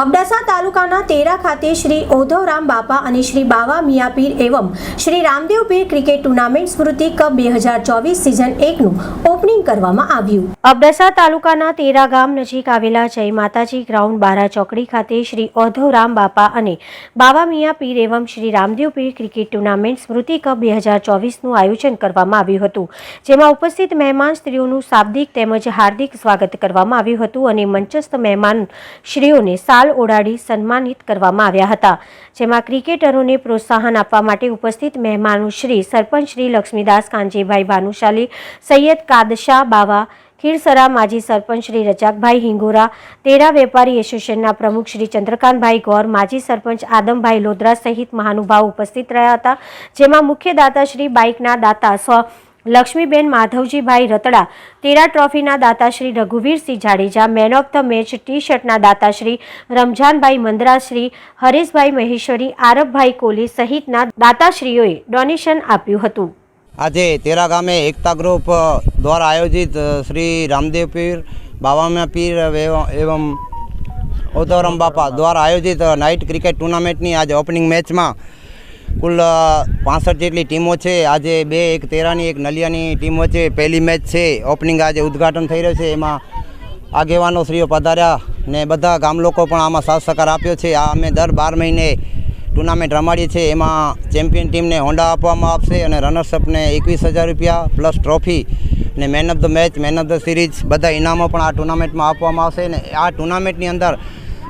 અબડાસા તાલુકાના તેરા ખાતે શ્રી ઓધવરામ બાપા અને શ્રી બાવા મિયાપીર એવમ Shri Ramdev Pir cricket tournament Smriti cup બે હજાર ચોવીસ સિઝન એકનું ઓપનિંગ કરવામાં આવ્યું. અબડાસા તાલુકાના તેરા ગામ નજીક આવેલા જય માતાજી ગ્રાઉન્ડ બારા ચોકડી ખાતે શ્રી ઓધવરામ બાપા અને બાવા મિયાપીર એવમ Shri Ramdev Pir cricket tournament Smriti cup બે હજાર ચોવીસનું આયોજન કરવામાં આવ્યું હતું. જેમાં ઉપસ્થિત મહેમાન સ્ત્રીઓનું શાબ્દિક તેમજ હાર્દિક સ્વાગત કરવામાં આવ્યું હતું અને મંચસ્થ મહેમાન શ્રીઓને સાલ ઓડાડી સન્માનિત કરવામાં આવ્યા હતા, જેમાં ક્રિકેટરોને પ્રોત્સાહન આપવા માટે ઉપસ્થિત મહેમાનો શ્રી લક્ષ્મીદાસ, કાંજીભાઈ ભાનુશાલી, સૈયદ કાદશા બાવા, ખીરસરા માજી સરપંચ શ્રી રજાકભાઈ હિંગોરા, તેરા વેપારી એસોસિએશનના પ્રમુખ શ્રી ચંદ્રકાંતભાઈ ગૌર, માજી સરપંચ આદમભાઈ લોધરા સહિત મહાનુભાવ ઉપસ્થિત રહ્યા હતા, જેમાં મુખ્ય દાતા શ્રી બાઇકના દાતા સ્વ લક્ષ્મીબેન માધવજીભાઈ રતડા, તેરા ટ્રોફીના દાતાશ્રી Raghuvirsinh Jadeja, man of the match T શર્ટના દાતાશ્રી રમઝાનભાઈ મંદરાશ્રી હરેશભાઈ મહેશ્વરી, આરબભાઈ કોહલી સહિતના દાતાશ્રીઓએ ડોનેશન આપ્યું હતું. આજે તેરા ગામે એકતા ગ્રુપ દ્વારા આયોજિત શ્રી રામદેવ પીર બાવામ્યા પીર એવમ એવં બાપા દ્વારા આયોજિત નાઇટ ક્રિકેટ ટુર્નામેન્ટની આજે ઓપનિંગ મેચમાં કુલ પાસઠ જેટલી ટીમો છે. આજે બે, એક તેરાની, એક નલિયાની ટીમો છે. પહેલી મેચ છે. ઓપનિંગ આજે ઉદ્ઘાટન થઈ રહ્યું છે. એમાં આગેવાનો શ્રીઓ પધાર્યા ને બધા ગામ લોકો પણ આમાં સાથ સહકાર આપ્યો છે. આ અમે દર બાર મહિને ટુર્નામેન્ટ રમાડીએ છીએ. એમાં ચેમ્પિયન ટીમને હોન્ડા આપવામાં આવશે અને રનર્સઅપને એકવીસ હજાર રૂપિયા પ્લસ ટ્રોફી ને man of the match, man of the series બધા ઇનામો પણ આ ટુર્નામેન્ટમાં આપવામાં આવશે. ને આ ટુર્નામેન્ટની અંદર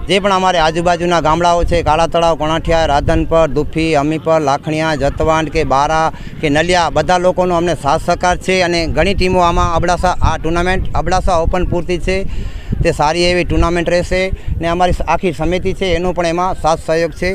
જે પણ અમારે આજુબાજુના ગામડાઓ છે કાળા તળાવ કોણાઠિયા, રાધનપર, દુફી, અમીપર, લાખણીયા, જતવાંડ કે બારા કે નલિયા, બધા લોકોનો અમને સાથ સહકાર છે અને ઘણી ટીમો આમાં અબડાસા, આ ટુર્નામેન્ટ અબડાસા ઓપન પૂરતી છે. તે સારી એવી ટુર્નામેન્ટ રહેશે ને અમારી આખી સમિતિ છે, એનો પણ એમાં સાથ સહયોગ છે.